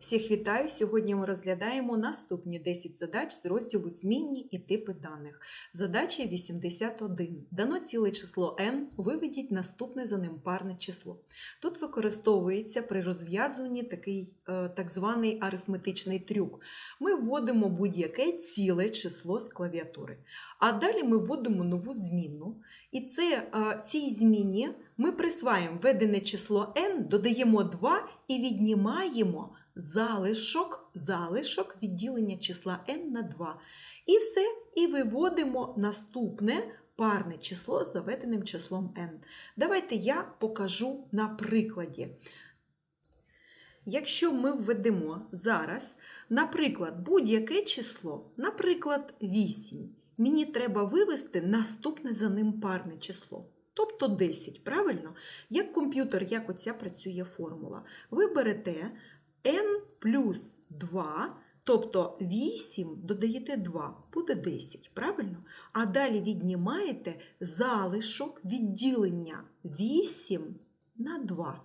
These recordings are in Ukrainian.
Всіх вітаю! Сьогодні ми розглядаємо наступні 10 задач з розділу Змінні і типи даних. Задача 81. Дано ціле число n, виведіть наступне за ним парне число. Тут використовується при розв'язуванні такий е, так званий арифметичний трюк. Ми вводимо будь-яке ціле число з клавіатури. А далі ми вводимо нову змінну. І це, е, цій зміні ми присваємо введене число n, додаємо 2 і віднімаємо залишок, залишок відділення числа n на 2. І все, і виводимо наступне парне число з заведеним числом n. Давайте я покажу на прикладі. Якщо ми введемо зараз, наприклад, будь-яке число, наприклад, 8, мені треба вивести наступне за ним парне число. Тобто 10, правильно? Як комп'ютер, як оця працює формула. Ви берете n плюс 2, тобто 8 додаєте 2, буде 10, правильно? А далі віднімаєте залишок відділення 8 на 2.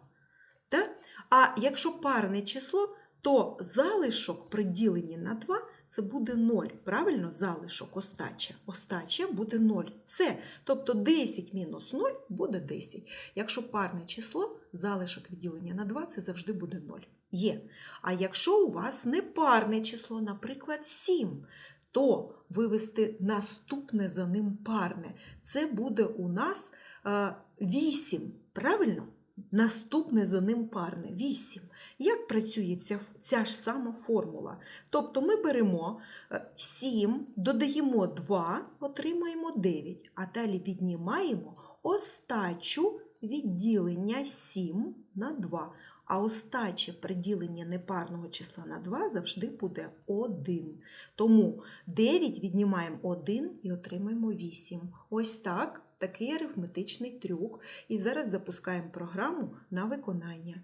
Так? А якщо парне число, то залишок при діленні на 2 це буде 0. Правильно, залишок, остача. Остача буде 0. Все. Тобто 10 мінус 0 буде 10. Якщо парне число, залишок відділення на 2 це завжди буде 0. Є. А якщо у вас не парне число, наприклад, 7, то вивести наступне за ним парне. Це буде у нас е, 8. Правильно? Наступне за ним парне 8. Як працює ця, ця ж сама формула? Тобто ми беремо 7, додаємо 2, отримаємо 9, а далі віднімаємо остачу відділення 7 на 2. А остаче приділення непарного числа на 2 завжди буде 1. Тому 9 віднімаємо 1 і отримаємо 8. Ось так, такий арифметичний трюк. І зараз запускаємо програму на виконання.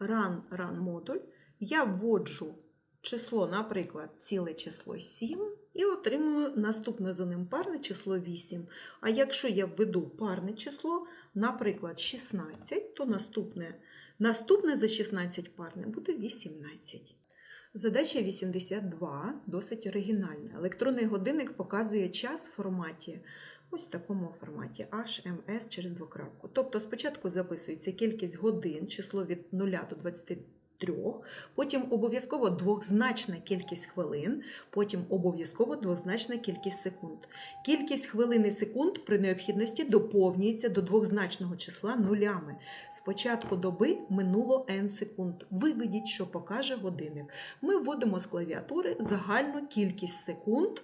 Run, run модуль. Я вводжу число, наприклад, ціле число 7 і отримую наступне за ним парне число 8. А якщо я введу парне число, наприклад, 16, то наступне, наступне за 16 парне буде 18. Задача 82 досить оригінальна. Електронний годинник показує час в форматі. Ось в такому форматі HMS через двокрапку. Тобто спочатку записується кількість годин, число від 0 до 23, потім обов'язково двозначна кількість хвилин, потім обов'язково двозначна кількість секунд. Кількість хвилин і секунд при необхідності доповнюється до двозначного числа нулями. З початку доби минуло n секунд. Виведіть, що покаже годинник. Ми вводимо з клавіатури загальну кількість секунд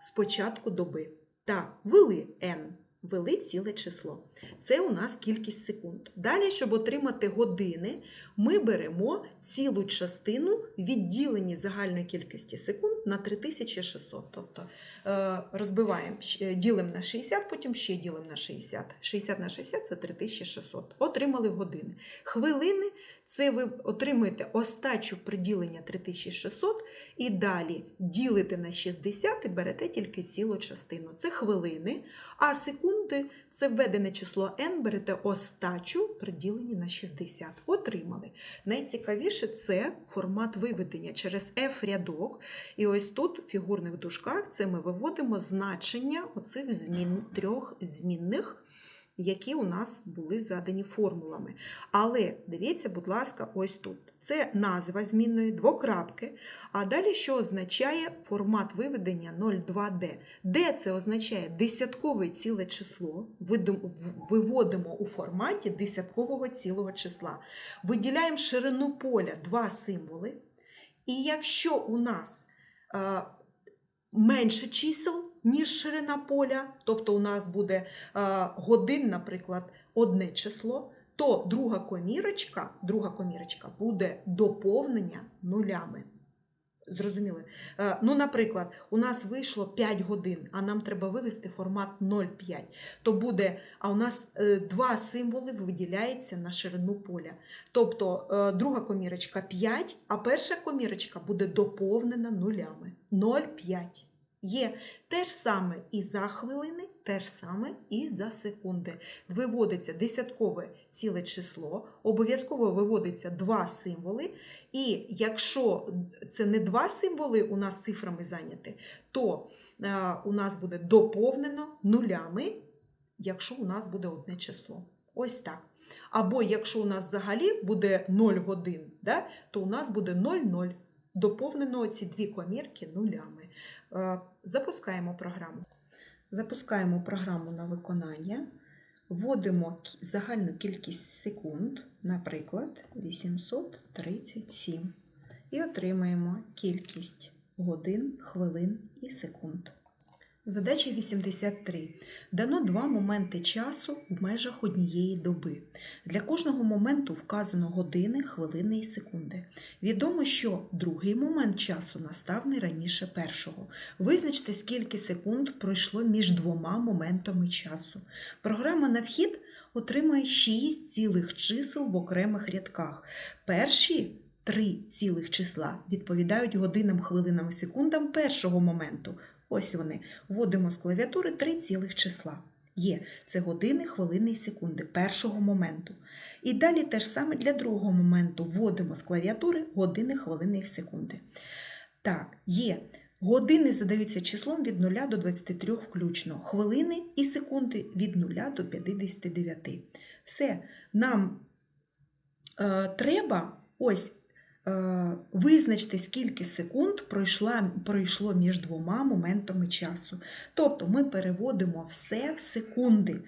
з початку доби. Та ввели n. Ввели ціле число. Це у нас кількість секунд. Далі, щоб отримати години, ми беремо цілу частину відділені загальної кількості секунд на 3600. Тобто е, розбиваємо, ділимо на 60, потім ще ділимо на 60. 60 на 60 це 3600. Отримали години. Хвилини це ви отримуєте остачу приділення 3600 і далі ділите на 60 і берете тільки цілу частину. Це хвилини, а секунди це введене число n, берете остачу приділені на 60. Отримали. Найцікавіше це формат виведення через F-рядок. І ось тут, в фігурних дужках, це ми виводимо значення оцих змін, трьох змінних які у нас були задані формулами. Але дивіться, будь ласка, ось тут. Це назва змінної, двокрапки. А далі що означає формат виведення 02D? D це означає десяткове ціле число. Виводимо у форматі десяткового цілого числа. Виділяємо ширину поля два символи. І якщо у нас е, менше чисел, ніж ширина поля, тобто у нас буде е, годин, наприклад, одне число, то друга комірочка, друга комірочка буде доповнення нулями. Зрозуміли? Е, ну, наприклад, у нас вийшло 5 годин, а нам треба вивести формат 0,5. То буде, а у нас е, два символи виділяються на ширину поля. Тобто друга комірочка 5, а перша комірочка буде доповнена нулями. 0,5. Є те ж саме і за хвилини, те ж саме і за секунди. Виводиться десяткове ціле число, обов'язково виводиться два символи. І якщо це не два символи у нас цифрами зайняті, то е, у нас буде доповнено нулями, якщо у нас буде одне число. Ось так. Або якщо у нас взагалі буде 0 годин, да, то у нас буде 0,0. Доповнено ці дві комірки нулями. Е, Запускаємо програму. Запускаємо програму на виконання, вводимо загальну кількість секунд, наприклад, 837, і отримаємо кількість годин, хвилин і секунд. Задача 83. Дано два моменти часу в межах однієї доби. Для кожного моменту вказано години, хвилини і секунди. Відомо, що другий момент часу настав не раніше першого. Визначте, скільки секунд пройшло між двома моментами часу. Програма на вхід отримує 6 цілих чисел в окремих рядках. Перші три цілих числа відповідають годинам, хвилинам і секундам першого моменту. Ось вони. Вводимо з клавіатури три цілих числа. Є це години, хвилини і секунди першого моменту. І далі те ж саме для другого моменту вводимо з клавіатури години, хвилини і секунди. Так, є. Години задаються числом від 0 до 23 включно, хвилини і секунди від 0 до 59. Все, нам е, треба ось е, визначити, скільки секунд пройшло між двома моментами часу. Тобто ми переводимо все в секунди.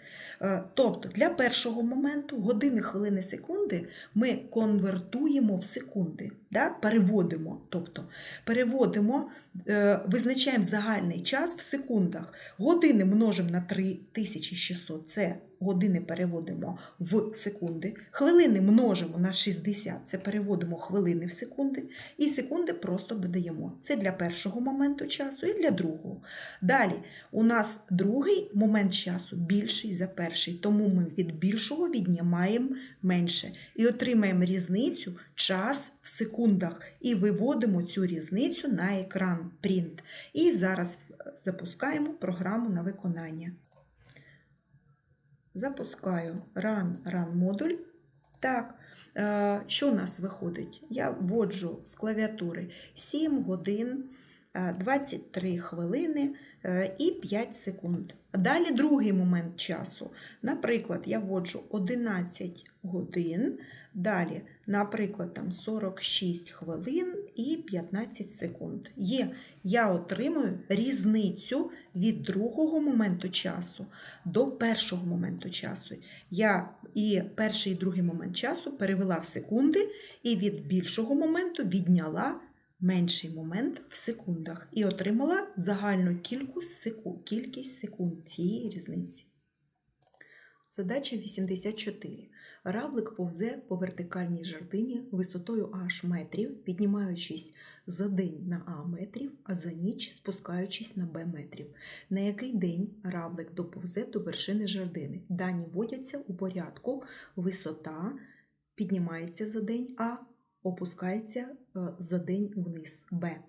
Е, тобто для першого моменту години, хвилини, секунди ми конвертуємо в секунди, да? переводимо. Тобто переводимо, е, визначаємо загальний час в секундах. Години множимо на 3600, це години переводимо в секунди. Хвилини множимо на 60, це переводимо хвилини в секунди. І секунди просто додаємо. Це для першого моменту часу і для другого. Далі у нас другий момент часу більший за перший, тому ми від більшого віднімаємо менше і отримаємо різницю час в секундах і виводимо цю різницю на екран Print. І зараз запускаємо програму на виконання. Запускаю Run Run модуль. Так, е, що у нас виходить? Я вводжу з клавіатури 7 годин, е, 23 хвилини е, і 5 секунд. Далі другий момент часу. Наприклад, я вводжу 11 годин, далі, наприклад, там 46 хвилин і 15 секунд. Є, я отримую різницю від другого моменту часу до першого моменту часу. Я і перший і другий момент часу перевела в секунди, і від більшого моменту відняла менший момент в секундах і отримала загальну кількість секунд, цієї різниці. Задача 84. Равлик повзе по вертикальній жердині висотою аж метрів, піднімаючись за день на А метрів, а за ніч спускаючись на Б метрів. На який день равлик доповзе до вершини жердини? Дані вводяться у порядку висота піднімається за день А, опускається е, за день вниз Б.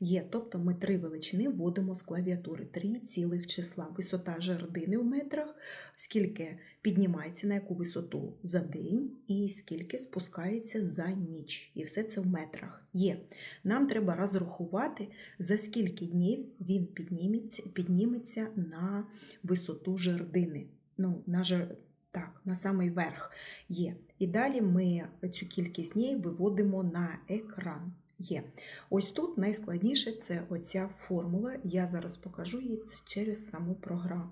Є, тобто ми три величини вводимо з клавіатури, три цілих числа. Висота жердини в метрах, скільки піднімається на яку висоту за день, і скільки спускається за ніч. І все це в метрах є. Нам треба розрахувати, за скільки днів він підніметься, підніметься на висоту жердини. Ну, на жер... Так, на самий верх є. І далі ми цю кількість днів виводимо на екран. Є. Ось тут найскладніше це оця формула. Я зараз покажу її через саму програму.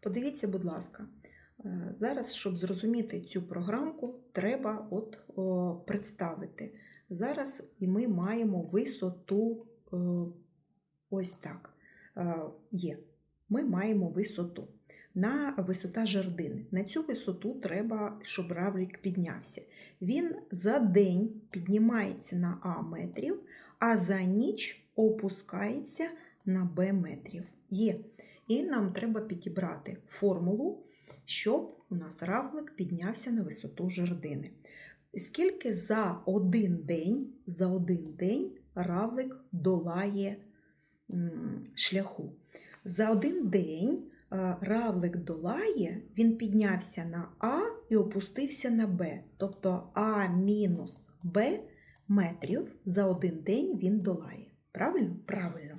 Подивіться, будь ласка, е, зараз, щоб зрозуміти цю програмку, треба от о, представити. Зараз ми маємо висоту е, ось так. Е, Є. Ми маємо висоту. На висота жердини. На цю висоту треба, щоб равлик піднявся. Він за день піднімається на А метрів, а за ніч опускається на Б метрів. Є. І нам треба підібрати формулу, щоб у нас равлик піднявся на висоту жердини. Скільки за один день, за один день равлик долає шляху? За один день равлик долає, він піднявся на А і опустився на Б. Тобто А мінус Б метрів за один день він долає. Правильно? Правильно.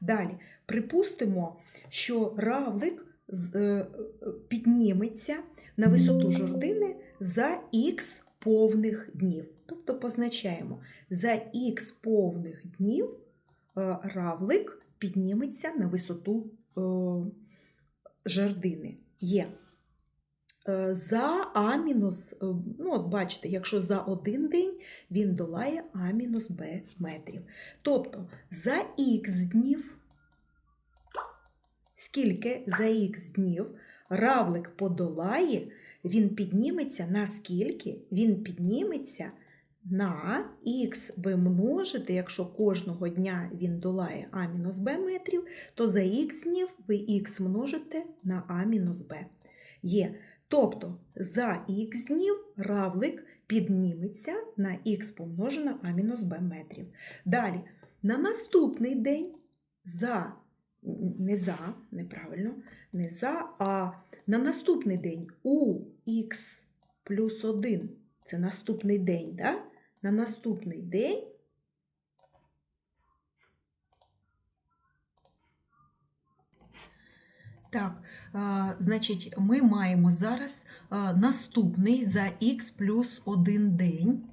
Далі, припустимо, що равлик е, е, підніметься на висоту жордини за х повних днів. Тобто позначаємо, за х повних днів е, равлик підніметься на висоту е, жердини. Є. Е, За А мінус, е, ну от бачите, якщо за один день він долає А мінус Б метрів. Тобто за х днів, скільки за х днів равлик подолає, він підніметься на скільки? Він підніметься на х ви множите, якщо кожного дня він долає а мінус b метрів, то за х днів ви х множите на а мінус b. Є. Тобто за х днів равлик підніметься на х помножено а мінус b метрів. Далі, на наступний день за, не за, неправильно, не за, а на наступний день у х плюс 1, це наступний день, да? На наступний день Так, значить, ми маємо зараз наступний за х плюс 1 день.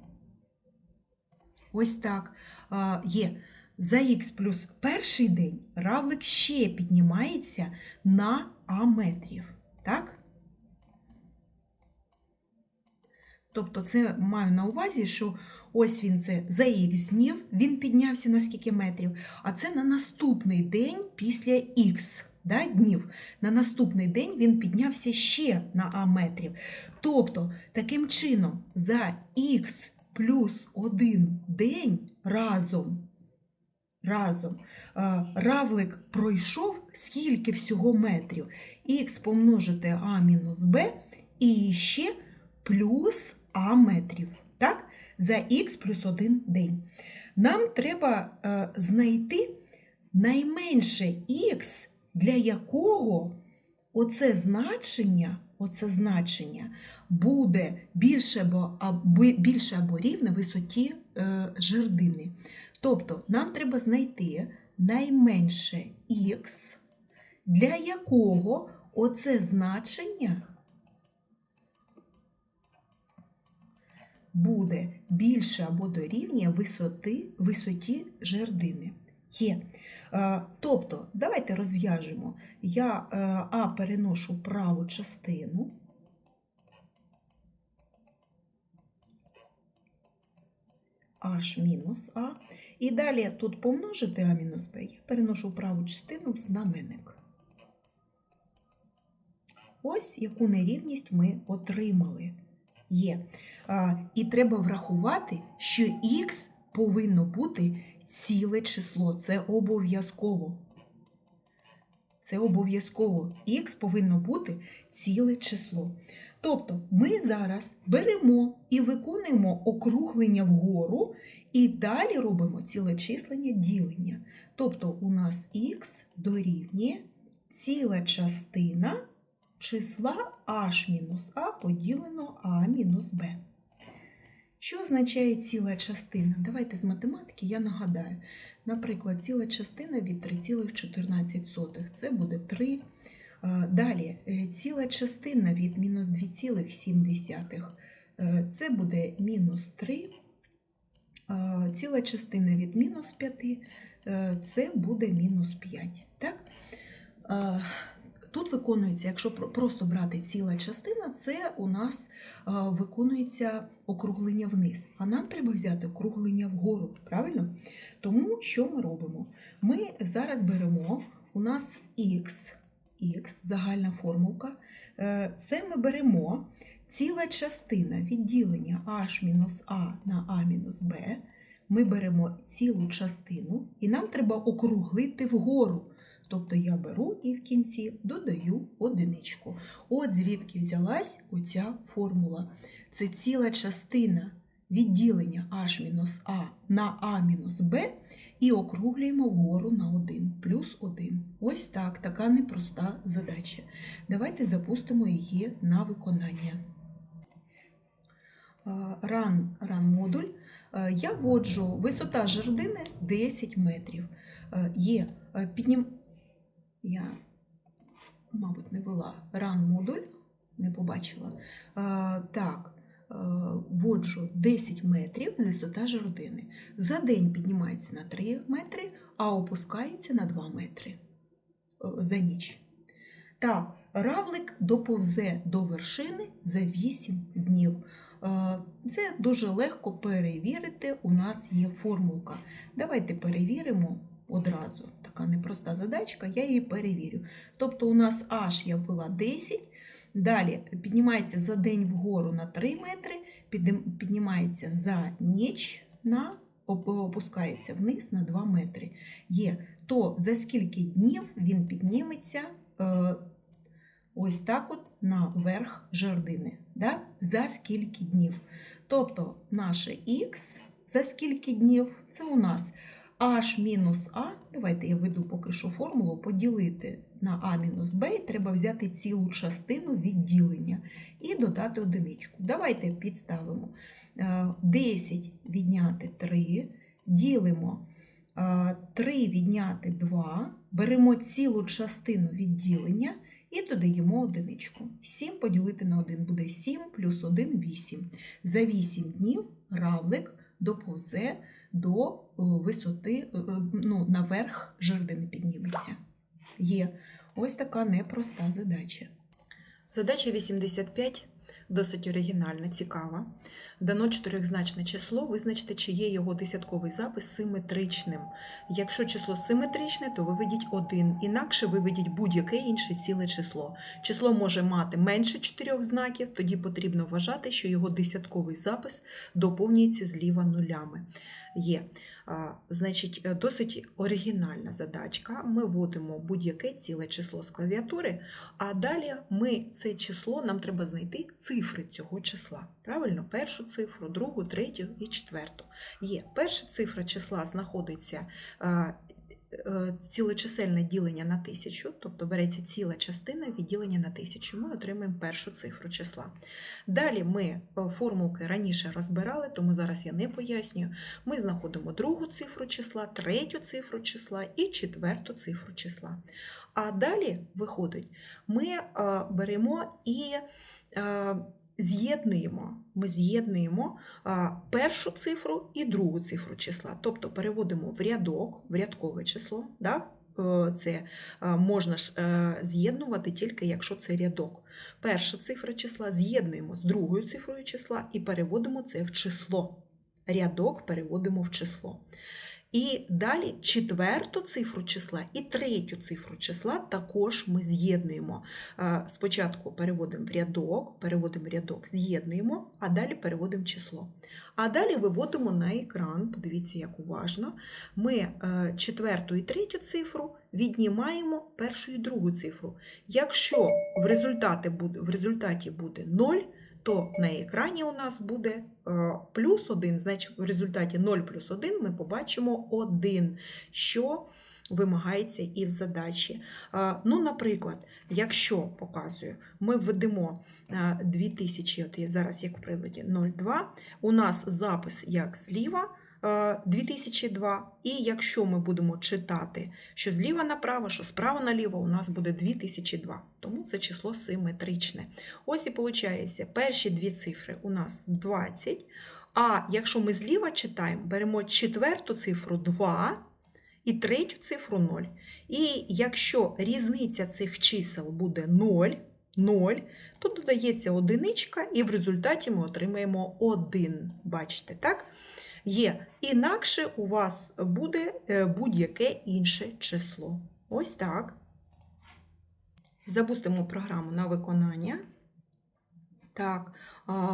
Ось так. Є. За х плюс перший день равлик ще піднімається на а метрів. Так? Тобто, це маю на увазі, що ось він це за х днів, він піднявся на скільки метрів, а це на наступний день після х да, днів. На наступний день він піднявся ще на а метрів. Тобто, таким чином, за х плюс 1 день разом. Разом е, равлик пройшов скільки всього метрів. Х помножити а мінус b і ще плюс а метрів. Так? За х плюс 1 день. Нам треба е, знайти найменше х, для якого оце значення, оце значення буде більше або, або, більше або рівне висоті е, жердини. Тобто нам треба знайти найменше х, для якого оце значення буде більше або дорівнює висоти, висоті жердини. Є. Е, Тобто, давайте розв'яжемо. Я е, А переношу праву частину. H мінус А. І далі тут помножити А мінус Б, я переношу праву частину в знаменник. Ось яку нерівність ми отримали. Є. І треба врахувати, що х повинно бути ціле число. Це обов'язково. Це обов'язково. Х повинно бути ціле число. Тобто ми зараз беремо і виконуємо округлення вгору, і далі робимо цілечисленне ділення. Тобто у нас х дорівнює ціла частина числа h-а поділено а-b. Що означає ціла частина? Давайте з математики я нагадаю. Наприклад, ціла частина від 3,14. Це буде 3. Е, Далі е, ціла частина від мінус 2,7. Е, Це буде мінус 3. Е, Ціла частина від мінус 5. е, Це буде мінус 5. Так? Тут виконується, якщо просто брати ціла частина, це у нас е, виконується округлення вниз. А нам треба взяти округлення вгору, правильно? Тому що ми робимо? Ми зараз беремо у нас х, х загальна формулка. Е, Це ми беремо ціла частина відділення h-а на а-b. Ми беремо цілу частину, і нам треба округлити вгору. Тобто я беру і в кінці додаю одиничку. От звідки взялась оця формула. Це ціла частина відділення h-а на а-b і округлюємо вгору на 1, плюс 1. Ось так, така непроста задача. Давайте запустимо її на виконання. Е, Run, run модуль. Е, Я вводжу висота жердини 10 метрів. Е, Є піднім... Я, мабуть, не вела run модуль, не побачила. Е, Так, е, вводжу 10 метрів висота жердини. За день піднімається на 3 метри, а опускається на 2 метри е, за ніч. Так, равлик доповзе до вершини за 8 днів. Це дуже легко перевірити. У нас є формулка. Давайте перевіримо одразу. Така непроста задачка, я її перевірю. Тобто, у нас H я ввела 10. Далі піднімається за день вгору на 3 метри, піднімається за ніч на опускається вниз на 2 метри. Є, то за скільки днів він підніметься е, ось так от на верх жердини. Да? За скільки днів. Тобто наше х за скільки днів це у нас h мінус а. Давайте я веду поки що формулу, поділити на а мінус b, і треба взяти цілу частину відділення і додати одиничку. Давайте підставимо Е, 10 відняти 3, ділимо е, 3 відняти 2, беремо цілу частину відділення і додаємо одиничку. 7 поділити на 1 буде 7 плюс 1 – 8. За 8 днів равлик доповзе до е, висоти, е, е, ну, наверх жердини підніметься. Є ось така непроста задача. Задача 85 досить оригінальна, цікава. Дано чотирьохзначне число, визначте, чи є його десятковий запис симетричним. Якщо число симетричне, то виведіть один, інакше виведіть будь-яке інше ціле число. Число може мати менше чотирьох знаків, тоді потрібно вважати, що його десятковий запис доповнюється зліва нулями. Є. Значить, е, досить оригінальна задачка. Ми вводимо будь-яке ціле число з клавіатури, а далі ми це число, нам треба знайти цифри цього числа. Правильно, першу цифру, другу, третю і четверту. Є. Перша цифра числа знаходиться е, е, цілочисельне ділення на тисячу, тобто береться ціла частина відділення на тисячу. Ми отримаємо першу цифру числа. Далі ми е, формулки раніше розбирали, тому зараз я не пояснюю. Ми знаходимо другу цифру числа, третю цифру числа і четверту цифру числа. А далі виходить, ми беремо і з'єднуємо. Ми з'єднуємо першу цифру і другу цифру числа. Тобто переводимо в рядок, в рядкове число. Да? Е, Це е, можна ж е, з'єднувати тільки якщо це рядок. Перша цифра числа з'єднуємо з другою цифрою числа і переводимо це в число. Рядок переводимо в число. І далі четверту цифру числа і третю цифру числа також ми з'єднуємо. Спочатку переводимо в рядок, переводимо в рядок, з'єднуємо, а далі переводимо число. А далі виводимо на екран, подивіться, як уважно. Ми е, четверту і третю цифру віднімаємо першу і другу цифру. Якщо в результаті буде 0, то на екрані у нас буде е, плюс 1, значить в результаті 0 плюс 1 ми побачимо 1, що вимагається і в задачі. Е, Ну, Наприклад, якщо показую, ми введемо е, 2000, от зараз як в приладі 0,2, у нас запис як зліва. Е, 2002, і якщо ми будемо читати, що зліва направо, що справа наліво, у нас буде 2002. Тому це число симетричне. Ось і виходить, перші дві цифри у нас 20. А якщо ми зліва читаємо, беремо четверту цифру 2 і третю цифру 0. І якщо різниця цих чисел буде 0, 0, то додається одиничка, і в результаті ми отримаємо 1. Бачите, так? Є. Інакше у вас буде е, будь-яке інше число. Ось так. Запустимо програму на виконання. Так,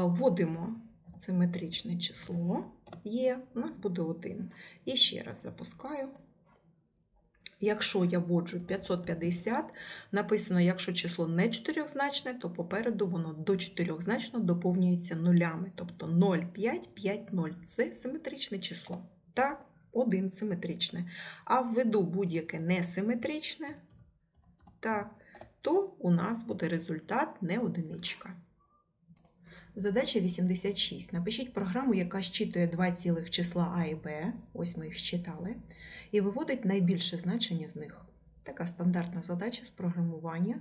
вводимо симетричне число. Є, у нас буде 1. І ще раз запускаю. Якщо я вводжу 550, написано, якщо число не чотирьохзначне, то попереду воно до чотирьохзначно доповнюється нулями. Тобто 0, 5, 5, 0 – це симетричне число. Так, один симетричне. А введу будь-яке несиметричне, так, то у нас буде результат не одиничка. Задача 86. Напишіть програму, яка щитує два цілих числа А і Б, ось ми їх щитали, і виводить найбільше значення з них. Така стандартна задача з програмування.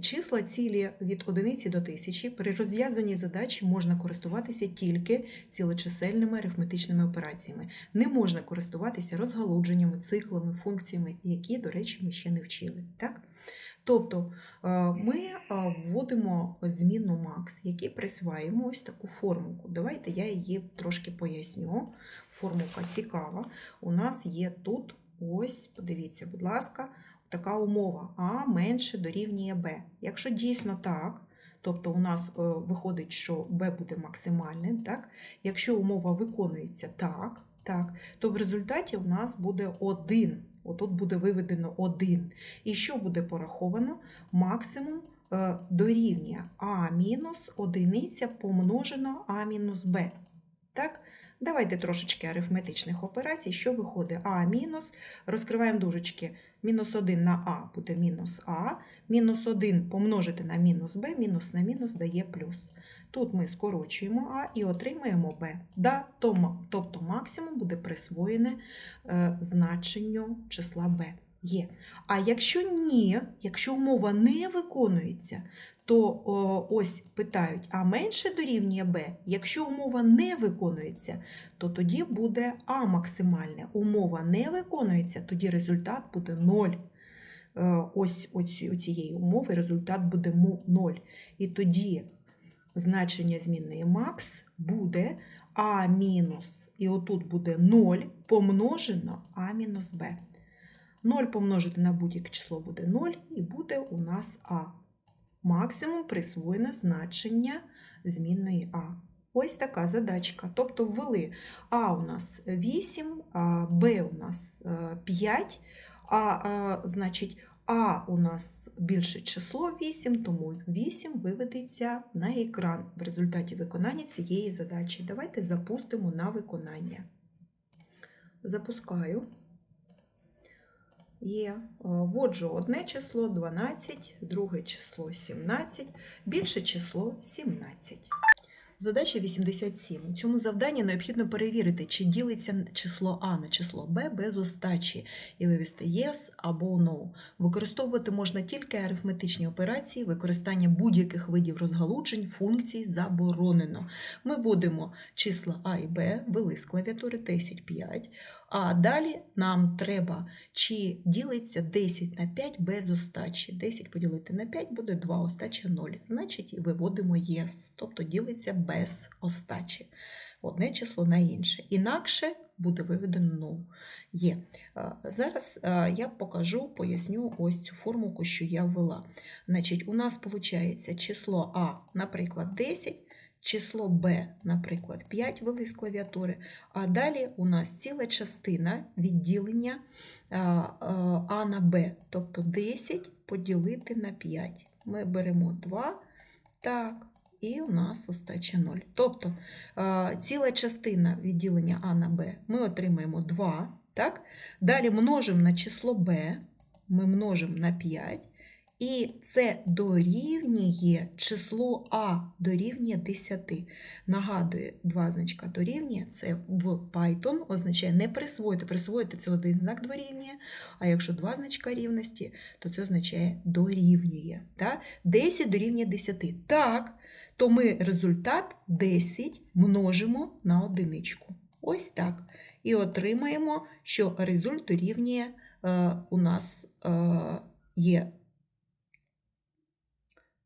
Числа цілі від одиниці до тисячі. При розв'язанні задачі можна користуватися тільки цілочисельними арифметичними операціями. Не можна користуватися розгалудженнями, циклами, функціями, які, до речі, ми ще не вчили. Так? Тобто е, ми е, вводимо змінну макс, який присваємо ось таку формулку. Давайте я її трошки поясню. Формулка цікава. У нас є тут ось, подивіться, будь ласка, така умова А менше дорівнює Б. Якщо дійсно так, тобто у нас е, виходить, що Б буде максимальним, так? якщо умова виконується так, так, то в результаті у нас буде 1. Отут буде виведено 1. І що буде пораховано? Максимум е, дорівнює А мінус одиниця помножено А мінус Б. Так? Давайте трошечки арифметичних операцій. Що виходить? А мінус, розкриваємо дужечки. Мінус 1 на А буде мінус А, мінус 1 помножити на мінус Б, мінус на мінус дає плюс. Тут ми скорочуємо А і отримаємо Б. Да, тобто максимум буде присвоєне е, значенню числа Б. Є. А якщо ні, якщо умова не виконується, то о, ось питають, а менше дорівнює Б. Якщо умова не виконується, то тоді буде А максимальне. Умова не виконується, тоді результат буде 0. Е, ось у цієї умови результат буде 0. І тоді значення змінної макс буде А мінус, і отут буде 0 помножено А мінус Б. 0 помножити на будь-яке число буде 0, і буде у нас А. Максимум присвоєне значення змінної А. Ось така задачка. Тобто ввели А у нас 8, Б у нас 5, а значить а у нас більше число 8, тому 8 виведеться на екран в результаті виконання цієї задачі. Давайте запустимо на виконання. Запускаю. Є, е, вводжу одне число 12, друге число 17, більше число 17. Задача 87. У цьому завданні необхідно перевірити, чи ділиться число А на число Б без остачі і вивести yes або no. Використовувати можна тільки арифметичні операції, використання будь-яких видів розгалуджень, функцій заборонено. Ми вводимо числа А і Б, ввели з клавіатури 10, 5. А далі нам треба, чи ділиться 10 на 5 без остачі. 10 поділити на 5 буде 2 остача 0. Значить, виводимо yes, тобто ділиться без остачі. Одне число на інше. Інакше буде виведено no. Є. Зараз я покажу, поясню ось цю формулку, що я ввела. Значить, У нас виходить число А, наприклад, 10 число b, наприклад, 5 вели з клавіатури, а далі у нас ціла частина відділення А на Б, тобто 10 поділити на 5. Ми беремо 2, так, і у нас остача 0. Тобто ціла частина відділення А на Б ми отримаємо 2. так? Далі множимо на число b, ми множимо на 5. І це дорівнює число А дорівнює 10. Нагадую, два значка дорівнює, це в Python означає не присвоїти. Присвоїти це один знак дорівнює, а якщо два значка рівності, то це означає дорівнює. Так? 10 дорівнює 10. Так, то ми результат 10 множимо на одиничку. Ось так. І отримаємо, що результат дорівнює е, у нас е, є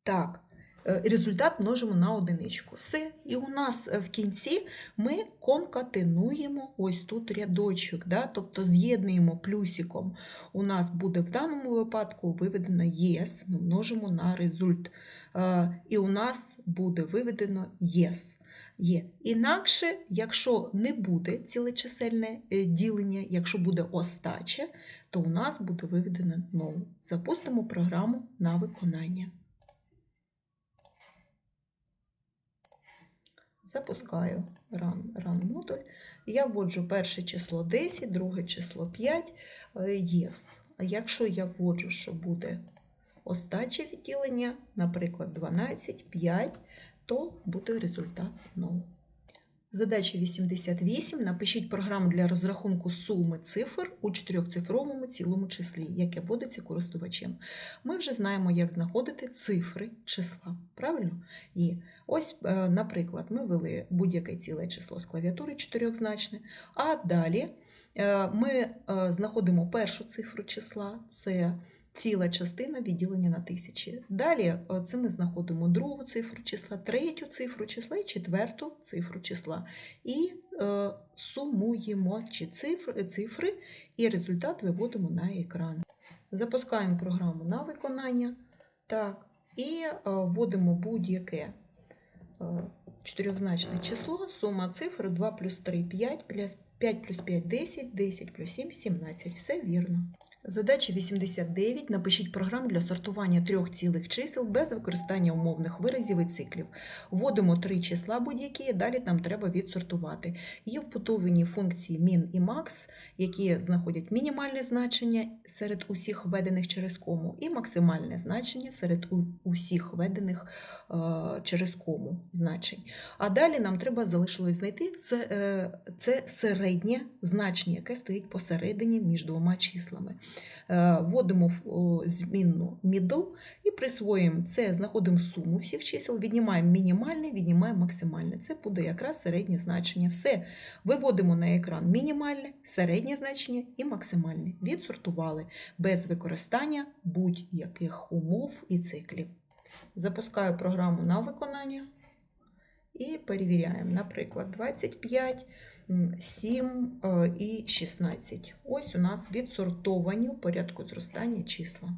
так, е, результат множимо на одиничку. Все. І у нас е, в кінці ми конкатенуємо ось тут рядочок, да? тобто з'єднуємо плюсиком. У нас буде в даному випадку виведено єс, ми множимо на результ. Е, і у нас буде виведено єс. Є. Інакше, якщо не буде цілечисельне ділення, якщо буде остача, то у нас буде виведено no. Запустимо програму на виконання. Запускаю run, run модуль. Я вводжу перше число 10, друге число 5, е, yes. А якщо я вводжу, що буде остаче відділення, наприклад, 12, 5, то буде результат no. Задача 88. Напишіть програму для розрахунку суми цифр у чотирьохцифровому цілому числі, яке вводиться користувачем. Ми вже знаємо, як знаходити цифри числа. Правильно? І ось, е, наприклад, ми ввели будь-яке ціле число з клавіатури чотирьохзначне, а далі е, ми е, знаходимо першу цифру числа, це ціла частина відділення на тисячі. Далі е, це ми знаходимо другу цифру числа, третю цифру числа і четверту цифру числа. І е, сумуємо ці цифри, цифри, і результат виводимо на екран. Запускаємо програму на виконання. Так, і е, вводимо будь-яке е, чотирьохзначне число, сума цифр 2 плюс 3 5, 5 плюс 5 10, 10 плюс 7 17. Все вірно. Задача 89. Напишіть програму для сортування трьох цілих чисел без використання умовних виразів і циклів. Вводимо три числа будь-які, далі нам треба відсортувати. Є вбудовані функції min і max, які знаходять мінімальне значення серед усіх введених через кому, і максимальне значення серед усіх введених е, через кому значень. А далі нам треба залишилось знайти це, е, це середнє значення, яке стоїть посередині між двома числами. Е, Вводимо змінну middle і присвоїмо це, знаходимо суму всіх чисел, віднімаємо мінімальне, віднімаємо максимальне. Це буде якраз середнє значення. Все. Виводимо на екран мінімальне, середнє значення і максимальне. Відсортували без використання будь-яких умов і циклів. Запускаю програму на виконання і перевіряємо. Наприклад, 25, м, 7 е, і 16. Ось у нас відсортовані у порядку зростання числа.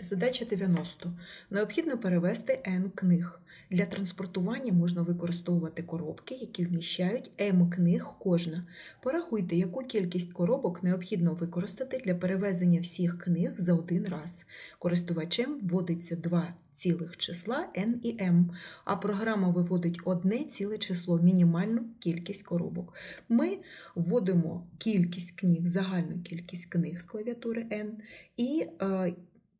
Задача 90. Необхідно перевести N книг. Для транспортування можна використовувати коробки, які вміщають М книг кожна. Порахуйте, яку кількість коробок необхідно використати для перевезення всіх книг за один раз. Користувачем вводиться два цілих числа N і M, а програма виводить одне ціле число, мінімальну кількість коробок. Ми вводимо кількість книг, загальну кількість книг з клавіатури N і е,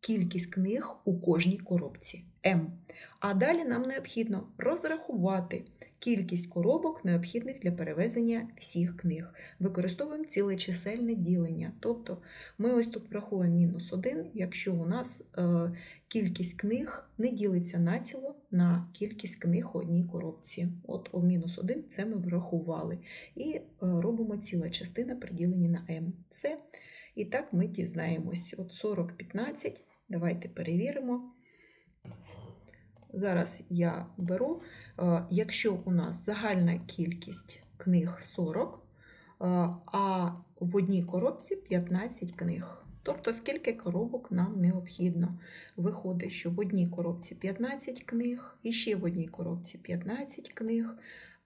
кількість книг у кожній коробці М. А далі нам необхідно розрахувати кількість коробок, необхідних для перевезення всіх книг. Використовуємо цілечисельне ділення. Тобто ми ось тут враховуємо мінус 1, якщо у нас е, кількість книг не ділиться націло на кількість книг у одній коробці. От о мінус 1 це ми врахували. І е, робимо ціла частина приділені на m. Все. І так ми дізнаємось. От 40, 15. Давайте перевіримо. Зараз я беру, е, якщо у нас загальна кількість книг 40, е, а в одній коробці 15 книг. Тобто, скільки коробок нам необхідно. Виходить, що в одній коробці 15 книг, і ще в одній коробці 15 книг,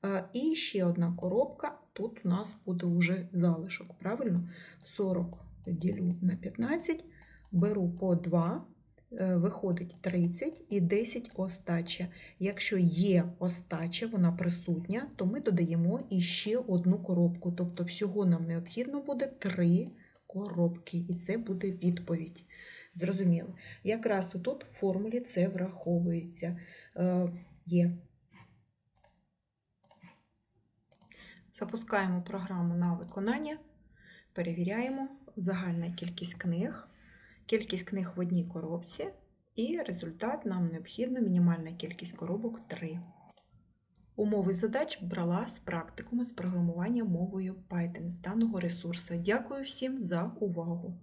е, і ще одна коробка. Тут у нас буде вже залишок, правильно? 40 ділю на 15, беру по 2, е, виходить 30 і 10 остача. Якщо є остача, вона присутня, то ми додаємо іще одну коробку. Тобто всього нам необхідно буде 3 коробки, і це буде відповідь. Зрозуміло. Якраз отут в формулі це враховується. Е, Є. Запускаємо програму на виконання, перевіряємо загальна кількість книг, кількість книг в одній коробці, і результат нам необхідно мінімальна кількість коробок 3. Умови задач брала з практикуму з програмування мовою Python з даного ресурсу. Дякую всім за увагу!